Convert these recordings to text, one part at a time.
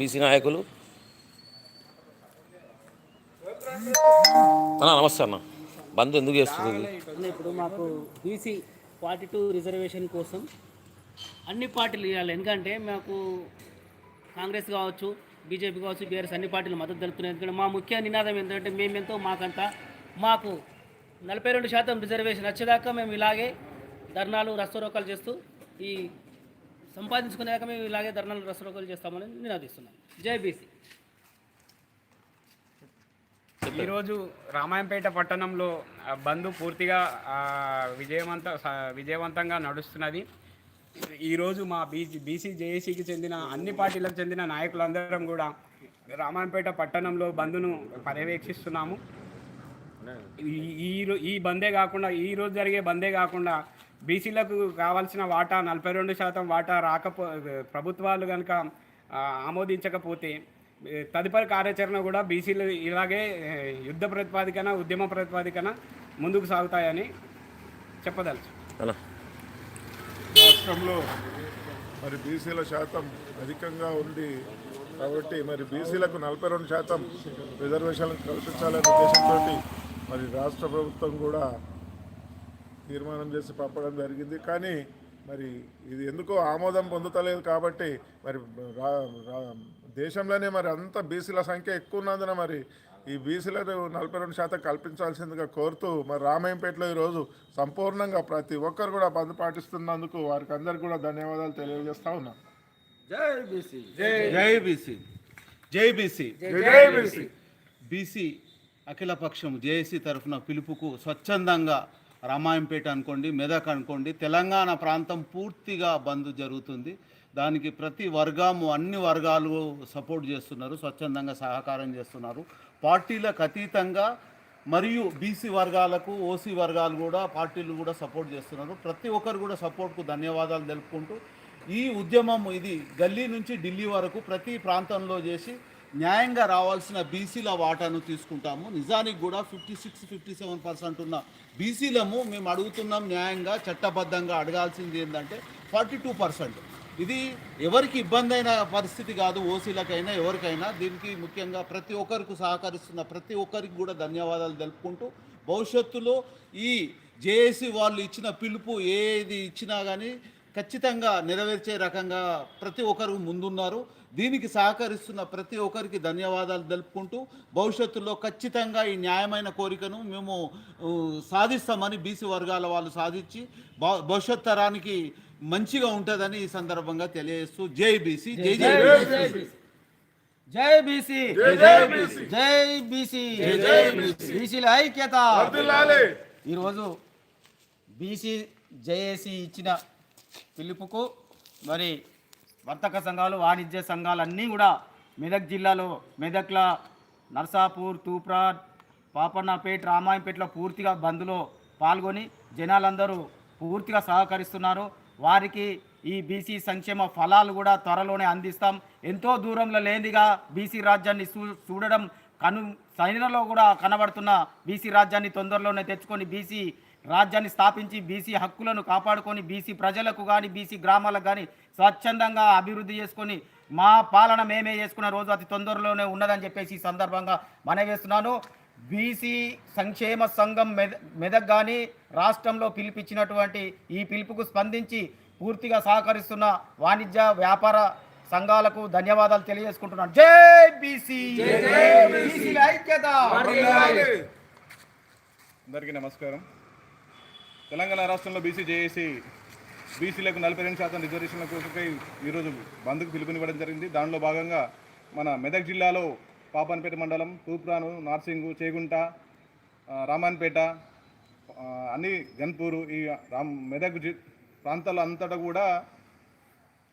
BC నాయకులు. అన్న నమస్తే అన్న. బంద్ ఎందుకు చేస్తుంది ఇప్పుడు మాకు బీసీ ఫార్టీ టూ రిజర్వేషన్ కోసం అన్ని పార్టీలు ఇవ్వాలి. ఎందుకంటే మాకు కాంగ్రెస్ కావచ్చు బీజేపీ కావచ్చు బీఆర్ఎస్ అన్ని పార్టీలు మద్దతు తెలుపుతున్నాయి. ఎందుకంటే మా ముఖ్య నినాదం ఏంటంటే మేమెంతో మాకంతా మాకు నలభై రెండు శాతం రిజర్వేషన్ వచ్చేదాకా మేము ఇలాగే ధర్నాలు రస్తరోకాలు చేస్తూ ఈ సంపాదించుకునేదాకా మేము ఇలాగే ధర్నాలు రస్తరోకాలు చేస్తామని నినాదిస్తున్నాను జై బీసీ. ఈరోజు రామాయంపేట పట్టణంలో బంద్ పూర్తిగా విజయవంత స- విజయవంతంగా నడుస్తున్నది. ఈరోజు మా బీసీ బీసీ జేఏసీకి చెందిన అన్ని పార్టీలకు చెందిన నాయకులందరం కూడా రామాయంపేట పట్టణంలో బంద్ను పర్యవేక్షిస్తున్నాము. ఈ- ఈ బందే కాకుండా ఈరోజు జరిగే బందే కాకుండా బీసీలకు కావాల్సిన వాటా నలభై రెండు శాతం వాటా రాకపో ప్రభుత్వాలు కనుక ఆమోదించకపోతే తదుపరి కార్యాచరణ కూడా బీసీలు ఇలాగే యుద్ధ ప్రతిపాదికన ఉద్యమ ప్రతిపాదికన ముందుకు సాగుతాయని చెప్పదలుచు. రాష్ట్రంలో మరి బీసీల శాతం అధికంగా ఉంది కాబట్టి మరి బీసీలకు నలభై రెండు శాతం రిజర్వేషన్లు కల్పించాలనే ఉద్దేశంతో మరి రాష్ట్ర ప్రభుత్వం కూడా తీర్మానం చేసి పంపడం జరిగింది. కానీ మరి ఇది ఎందుకో ఆమోదం పొందుతలేదు కాబట్టి మరి దేశంలోనే మరి అంత బీసీల సంఖ్య ఎక్కువ ఉన్నందున మరి ఈ బీసీలను నలభై రెండు శాతం కల్పించాల్సిందిగా కోరుతూ మరి రామాయంపేటలో ఈరోజు సంపూర్ణంగా ప్రతి ఒక్కరు కూడా బంద్ పాటిస్తున్నందుకు వారికి అందరికీ కూడా ధన్యవాదాలు తెలియజేస్తా ఉన్నాం. జై బీసీ. జై బీసీ. జై బీసీ. బీసీ. అఖిలపక్షం జేఏసీ తరఫున పిలుపుకు స్వచ్ఛందంగా రామాయంపేట అనుకోండి మెదక్ అనుకోండి తెలంగాణ ప్రాంతం పూర్తిగా బంద్ జరుగుతుంది. దానికి ప్రతి వర్గము అన్ని వర్గాలు సపోర్ట్ చేస్తున్నారు స్వచ్ఛందంగా సహకారం చేస్తున్నారు. పార్టీలకు అతీతంగా మరియు బీసీ వర్గాలకు ఓసీ వర్గాలు కూడా పార్టీలు కూడా సపోర్ట్ చేస్తున్నారు. ప్రతి ఒక్కరు కూడా సపోర్ట్కు ధన్యవాదాలు తెలుపుకుంటూ ఈ ఉద్యమం ఇది గల్లీ నుంచి ఢిల్లీ వరకు ప్రతి ప్రాంతంలో చేసి న్యాయంగా రావాల్సిన బీసీల వాటాను తీసుకుంటాము. నిజానికి కూడా fifty six fifty seven percent ఉన్న బీసీలము మేము అడుగుతున్నాం న్యాయంగా చట్టబద్ధంగా అడగాల్సింది ఏంటంటే ఫార్టీ టూ పర్సెంట్. ఇది ఎవరికి ఇబ్బంది అయిన పరిస్థితి కాదు ఓసీలకైనా ఎవరికైనా. దీనికి ముఖ్యంగా ప్రతి ఒక్కరికి సహకరిస్తున్న ప్రతి ఒక్కరికి కూడా ధన్యవాదాలు తెలుపుకుంటూ భవిష్యత్తులో ఈ జేఏసీ వాళ్ళు ఇచ్చిన పిలుపు ఏది ఇచ్చినా కానీ ఖచ్చితంగా నెరవేర్చే రకంగా ప్రతి ఒక్కరు ముందున్నారు. దీనికి సహకరిస్తున్న ప్రతి ఒక్కరికి ధన్యవాదాలు తెలుపుకుంటూ భవిష్యత్తులో ఖచ్చితంగా ఈ న్యాయమైన కోరికను మేము సాధిస్తామని బీసీ వర్గాల వాళ్ళు సాధించి భవిష్యత్ తరానికి మంచిగా ఉంటుందని ఈ సందర్భంగా తెలియజేస్తూ జై బీసీ జై జై బీసీ. జై బీసీ. జై బీసీ. బీసీల ఐక్యత. ఈరోజు బీసీ జేఏసీ ఇచ్చిన పిలుపుకు మరి వర్తక సంఘాలు వాణిజ్య సంఘాలు అన్నీ కూడా మెదక్ జిల్లాలో మెదక్ల నర్సాపూర్ తూప్రా పాపన్నపేట రామాయంపేటలో పూర్తిగా బంద్లో పాల్గొని జనాలందరూ పూర్తిగా సహకరిస్తున్నారు. వారికి ఈ బీసీ సంక్షేమ ఫలాలు కూడా త్వరలోనే అందిస్తాం. ఎంతో దూరంలో లేనిదిగా బీసీ రాజ్యాన్ని చూడడం కను సైన్యంలో కూడా కనబడుతున్న బీసీ రాజ్యాన్ని తొందరలోనే తెచ్చుకొని బీసీ రాజ్యాన్ని స్థాపించి బీసీ హక్కులను కాపాడుకొని బీసీ ప్రజలకు కానీ బీసీ గ్రామాలకు కానీ స్వచ్ఛందంగా అభివృద్ధి చేసుకొని మా పాలన మేమే చేసుకున్న రోజు అతి తొందరలోనే ఉన్నదని చెప్పేసి ఈ సందర్భంగా మనవేస్తున్నాను. బీసీ సంక్షేమ సంఘం మెద మెదక్ కానీ రాష్ట్రంలో పిలిపించినటువంటి ఈ పిలుపుకు స్పందించి పూర్తిగా సహకరిస్తున్న వాణిజ్య వ్యాపార సంఘాలకు ధన్యవాదాలు తెలియజేసుకుంటున్నాను. జై బీసీ! ఐక్యత! అందరికీ నమస్కారం. తెలంగాణ రాష్ట్రంలో బీసీ జేఏసీ బీసీలకు నలభై రెండు శాతం రిజర్వేషన్ల కోసమై ఈరోజు బంద్కు పిలుపునివ్వడం జరిగింది. దానిలో భాగంగా మన మెదక్ జిల్లాలో పాపన్పేట మండలం తూప్రాను నార్సింగు చేగుంట రామాన్పేట అన్ని గన్పూరు ఈ రామ్ మెదక్ జి ప్రాంతాల అంతటా కూడా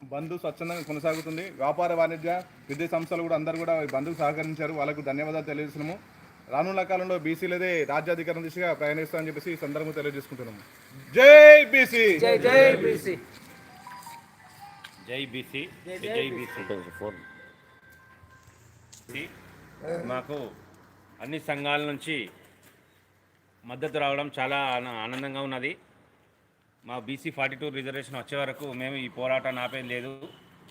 బంధు స్వచ్ఛందంగా కొనసాగుతుంది. వ్యాపార వాణిజ్య విద్యా సంస్థలు కూడా అందరూ కూడా ఈ బంధుకు సహకరించారు. వాళ్ళకు ధన్యవాదాలు తెలియజేసినాము రానున్న కాలంలో బీసీలదే రాజ్యాధికారం దిశగా ప్రయాణిస్తామని చెప్పేసి ఈ సందర్భంగా తెలియజేసుకుంటున్నాము. జై బీసీ! జై బీసీ! జై బీసీ! జై బీసీ! మాకు అన్ని సంఘాల నుంచి మద్దతు రావడం చాలా ఆన- ఆనందంగా ఉన్నది. మా బీసీ ఫార్టీ టూ రిజర్వేషన్ వచ్చే వరకు మేము ఈ పోరాటాన్ని ఆపేది లేదు.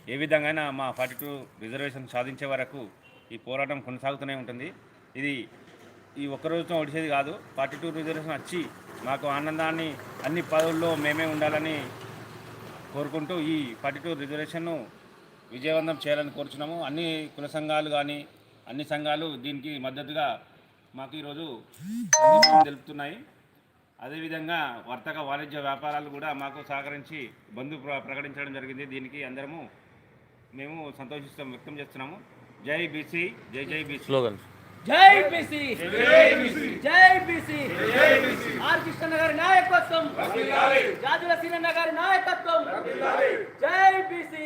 ఏ విధంగా మా ఫార్టీ టూ రిజర్వేషన్ సాధించే వరకు ఈ పోరాటం కొనసాగుతూనే ఉంటుంది. ఇది ఈ ఒక్క రోజుతో ఒడిసేది కాదు. ఫార్టీ టూ రిజర్వేషన్ వచ్చి మాకు ఆనందాన్ని అన్ని పదవుల్లో మేమే ఉండాలని కోరుకుంటూ ఈ ఫార్టీ టూ రిజర్వేషన్ను విజయవంతం చేయాలని కోరుచున్నాము. అన్ని కుల సంఘాలు కానీ అన్ని సంఘాలు దీనికి మద్దతుగా మాకు ఈరోజు తెలుపుతున్నాయి అదేవిధంగా వర్తక వాణిజ్య వ్యాపారాలు కూడా మాకు సహకరించి బంధు ప్ర- ప్రకటించడం జరిగింది. దీనికి అందరము మేము సంతోషిస్తాం వ్యక్తం చేస్తున్నాము. జై బీసీ జై జై బీసీ. స్లోగన్ జై బీసీ. జై బీసీ. ఆర్ కృష్ణ గారి నాయకత్వం జాజుల సీనన్న గారి నాయకత్వం జై బీసీ.